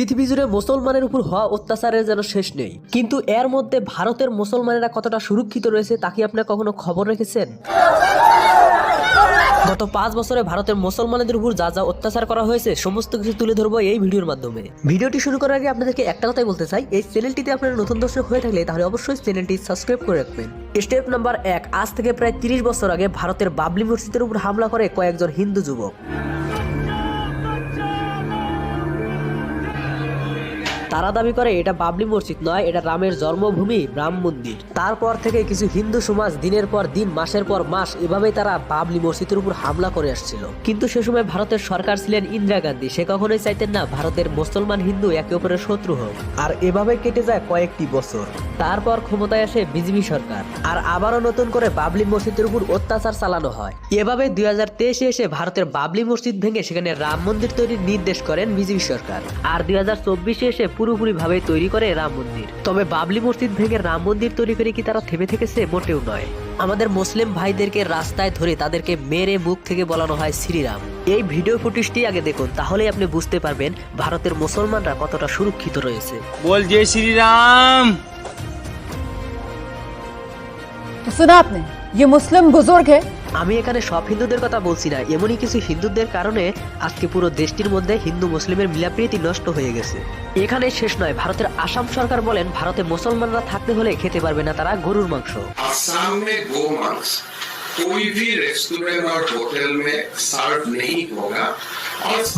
পৃথিবী জুড়ে মুসলমানের উপর হওয়া অত্যাচারের যেন শেষ নেই। কিন্তু এর মধ্যে ভারতের মুসলমানেরা কতটা সুরক্ষিত রয়েছে তা কি আপনি কখনো খবর রেখেছেন? গত পাঁচ বছরে ভারতের মুসলমানদের উপর যা যা অত্যাচার করা হয়েছে, সমস্ত কিছু তুলে ধরবো এই ভিডিওর মাধ্যমে। ভিডিওটি শুরু করার আগে আপনাদেরকে একটা কথাই বলতে চাই, এই চ্যানেলটিতে আপনারা নতুন দর্শক হয়ে থাকলে তাহলে অবশ্যই চ্যানেলটি সাবস্ক্রাইব করে রাখবেন। স্টেপ নাম্বার এক, আজ থেকে প্রায় তিরিশ বছর আগে ভারতের বাবলি মসজিদের উপর হামলা করে কয়েকজন হিন্দু যুবক। তারা দাবি করে এটা বাবলি মসজিদ নয়, এটা রামের জন্মভূমি, রাম মন্দির। তারপর থেকে কিছু হিন্দু সমাজ দিনের পর দিন, মাসের পর মাস এভাবেই তারা বাবলি মসজিদের উপর হামলা করে আসছিল। কিন্তু সে সময় ভারতের সরকার ছিলেন ইন্দিরা গান্ধী। সে কখনোই চাইতেন না ভারতের মুসলমান হিন্দু একে অপরের শত্রু হোক। আর এভাবে কেটে যায় কয়েকটি বছর। তারপর ক্ষমতায় আসে বিজেপি সরকার। আর আবারও নতুন করে বাবলি মসজিদের উপর অত্যাচার চালানো হয়। এভাবে দুই হাজার তেইশে এসে ভারতের বাবলি মসজিদ ভেঙে সেখানে রাম মন্দির তৈরির নির্দেশ করেন বিজেপি সরকার। আর দুই হাজার চব্বিশে এসে পুরোপুরি ভাবে তৈরি করে রাম মন্দির তবে বাবলি মসজিদ ভেঙে রাম মন্দির তৈরি করে কি তারা থেমে থেকেছে মোটেও নয় আমাদের মুসলিম ভাইদেরকে রাস্তায় ধরে তাদেরকে মেরে মুখ থেকে বলানো হয় শ্রীরাম এই ভিডিও ফুটেজটি আগে দেখুন তাহলেই আপনি বুঝতে পারবেন ভারতের মুসলমানরা কতটা সুরক্ষিত রয়েছে बोल जय श्री राम तो सुना आपने ये मुस्लिम बुजुर्ग है আমি এখানে সব হিন্দুদের কথা বলছি না এমনই কিছু হিন্দুদের কারণে আজকে পুরো দেশটির মধ্যে হিন্দু মুসলিমের মিলাপ্রীতি নষ্ট হয়ে গেছে এখানে শেষ নয় ভারতের আসাম সরকার বলেন ভারতে মুসলমানরা থাকতে হলে খেতে পারবে না তারা গরুর মাংস असम में गो मांस कोई भी रेस्टोरेंट और होटल में सर्व नहीं होगा और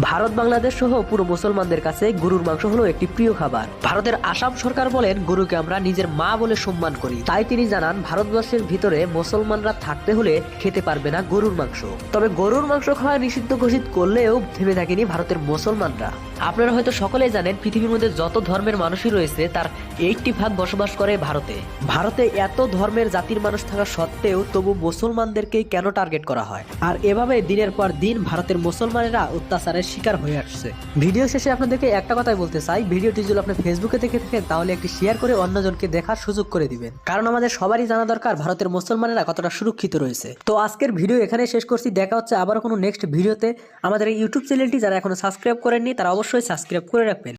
ভারত, বাংলাদেশ সহ পুরো মুসলমানদের কাছে গরুর মাংস হলো একটি প্রিয় খাবার। ভারতের আসাম সরকার বলেন, গরুকে আমরা নিজের মা বলে সম্মান করি। তাই তিনি জানান ভারতবর্ষের ভিতরে মুসলমানরা থাকতে হলে খেতে পারবে না গরুর মাংস। তবে গরুর মাংস খাওয়া নিষিদ্ধ ঘোষিত করলেও থেমে থাকেনি ভারতের মুসলমানরা। আপনারা হয়তো সকলেই জানেন, পৃথিবীর মধ্যে যত ধর্মের মানুষই রয়েছে, তার এইটটি ভাগ বসবাস করে ভারতে। ভারতে এত ধর্মের জাতির মানুষ থাকা সত্ত্বেও তবু মুসলমানদেরকেই কেন টার্গেট করা হয়? আর এভাবে দিনের পর দিন ভারতের মুসলমানেরা অত্যাচারের শিকার হয়ে আসছে। ভিডিও শেষে আপনাদেরকে একটা কথাই বলতে চাই, ভিডিওটি যদি আপনি ফেসবুকে দেখে থাকেন, তাহলে একটি শেয়ার করে অন্যজনকে দেখার সুযোগ করে দিবেন। কারণ আমাদের সবারই জানা দরকার, ভারতের মুসলমানেরা কতটা সুরক্ষিত রয়েছে। তো আজকের ভিডিও এখানে শেষ করছি, দেখা হচ্ছে আবার কোনো নেক্সট ভিডিওতে। আমাদের ইউটিউব চ্যানেলটি যারা এখনও সাবস্ক্রাইব করেননি, তারা অবশ্যই সাবস্ক্রাইব করে রাখবেন।